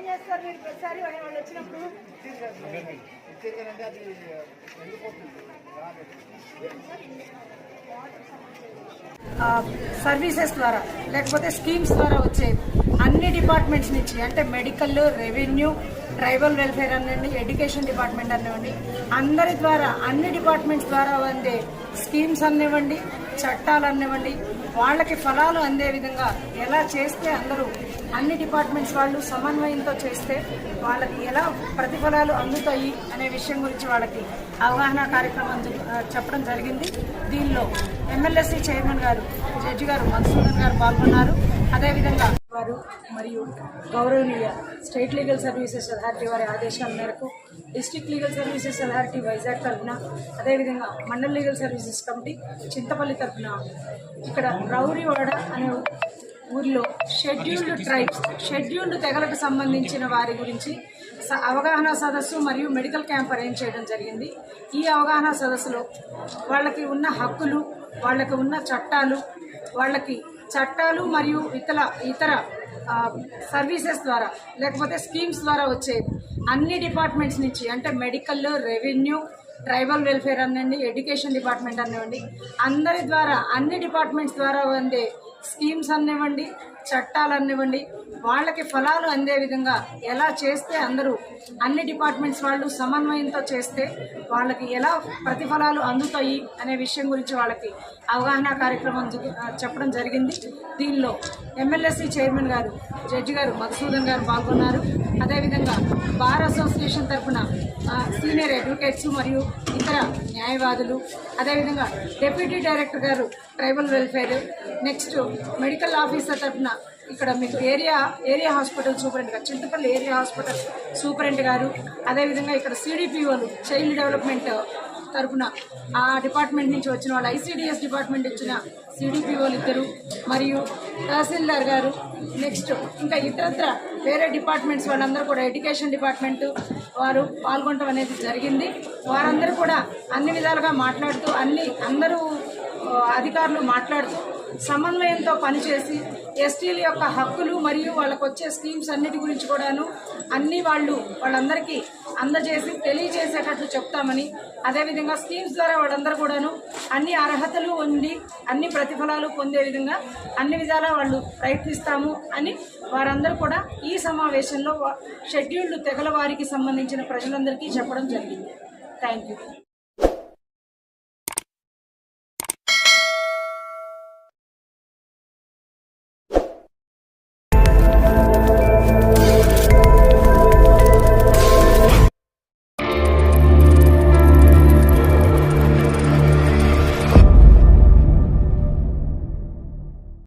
ఏం చేస్తారు మీరు ప్రతిసారి? వాళ్ళు వచ్చినప్పుడు? సర్వీసెస్ ద్వారా లేకపోతే స్కీమ్స్ ద్వారా వచ్చే అన్ని డిపార్ట్మెంట్స్ నుంచి అంటే మెడికల్ రెవెన్యూ ట్రైబల్ వెల్ఫేర్ అనివ్వండి ఎడ్యుకేషన్ డిపార్ట్మెంట్ అనివ్వండి అందరి ద్వారా అన్ని డిపార్ట్మెంట్స్ ద్వారా అందే స్కీమ్స్ అనివ్వండి చట్టాలు అనివ్వండి వాళ్ళకి ఫలాలు అందే విధంగా ఎలా చేస్తే అందరూ అన్ని డిపార్ట్మెంట్స్ వాళ్ళు సమన్వయంతో చేస్తే వాళ్ళకి ఎలా ప్రతిఫలాలు అందుతాయి అనే విషయం గురించి వాళ్ళకి అవగాహన కార్యక్రమం జ- చెప్పడం జరిగింది. దీనిలో ఎమ్మెల్యేసీ చైర్మన్ గారు జడ్జి గారు మధుసూదన్ గారు పాల్గొన్నారు. అదేవిధంగా వారు మరియు గౌరవనీయ స్టేట్ లీగల్ సర్వీసెస్ అథారిటీ వారి ఆదేశాల మేరకు district legal services authority Vizag తరఫున అదేవిధంగా mandal legal services committee Chintapalli తరఫున ఇక్కడ రౌరివాడ అనే ఊరిలో షెడ్యూల్డ్ ట్రైబ్స్ షెడ్యూల్డ్ తెగలకు సంబంధించిన వారి గురించి స- అవగాహన సదస్సు మరియు మెడికల్ క్యాంప్ అరేంజ్ చేయడం జరిగింది. ఈ అవగాహన సదస్సులో వాళ్ళకి ఉన్న హక్కులు వాళ్ళకి ఉన్న చట్టాలు వాళ్ళకి చట్టాలు మరియు ఇతర ఇతర సర్వీసెస్ ద్వారా లేకపోతే స్కీమ్స్ ద్వారా వచ్చే అన్ని డిపార్ట్మెంట్స్ నుంచి అంటే మెడికల్ రెవెన్యూ ట్రైబల్ వెల్ఫేర్ అనండి ఎడ్యుకేషన్ డిపార్ట్మెంట్ అనివ్వండి అందరి ద్వారా అన్ని డిపార్ట్మెంట్స్ ద్వారా అందే స్కీమ్స్ అనివ్వండి చట్టాలు అనివ్వండి వాళ్ళకి ఫలాలు అందే విధంగా ఎలా చేస్తే అందరూ అన్ని డిపార్ట్మెంట్స్ వాళ్ళు సమన్వయంతో చేస్తే వాళ్ళకి ఎలా ప్రతిఫలాలు అందుతాయి అనే విషయం గురించి వాళ్ళకి అవగాహన కార్యక్రమం చెప్పడం జరిగింది. దీనిలో ఎమ్మెల్యేసీ చైర్మన్ గారు జడ్జి గారు మధుసూదన్ గారు పాల్గొన్నారు. అదేవిధంగా బార్ అసోసియేషన్ తరఫున సీనియర్ అడ్వకేట్స్ మరియు ఇతర న్యాయవాదులు అదేవిధంగా డిప్యూటీ డైరెక్టర్ గారు tribal welfare next medical officer తరఫున ఇక్కడ మీకు ఏరియా ఏరియా హాస్పిటల్ సూపరింట్ గారు చింతపల్లి ఏరియా హాస్పిటల్ సూపరింట్ గారు. అదేవిధంగా ఇక్కడ సిడిపిఓలు చైల్డ్ డెవలప్మెంట్ తరఫున ఆ డిపార్ట్మెంట్ నుంచి వచ్చిన వాళ్ళు ఐసీడిఎస్ డిపార్ట్మెంట్ ఇచ్చిన సిడిపిఓలు ఇద్దరు. మరియు తహసీల్దార్ గారు నెక్స్ట్ ఇంకా ఇతరత్ర వేరే డిపార్ట్మెంట్స్ వాళ్ళందరూ కూడా ఎడ్యుకేషన్ డిపార్ట్మెంట్ వారు పాల్గొనడం అనేది జరిగింది. వారందరూ కూడా అన్ని విధాలుగా మాట్లాడుతూ అన్ని అందరూ అధికారులు మాట్లాడుతూ సమన్వయంతో పనిచేసి ఎస్టీల యొక్క హక్కులు మరియు వాళ్ళకు వచ్చే స్కీమ్స్ అన్నిటి గురించి కూడాను అన్ని వాళ్ళు వాళ్ళందరికీ అందజేసి తెలియజేసేటట్లు చెప్తామని అదేవిధంగా స్కీమ్స్ ద్వారా వాళ్ళందరూ కూడాను అన్ని అర్హతలు ఉండి అన్ని ప్రతిఫలాలు పొందే విధంగా అన్ని విధాలా వాళ్ళు ప్రయత్నిస్తాము అని వారందరూ కూడా ఈ సమావేశంలో షెడ్యూల్డ్ తెగల వారికి సంబంధించిన ప్రజలందరికీ చెప్పడం జరిగింది. Thank you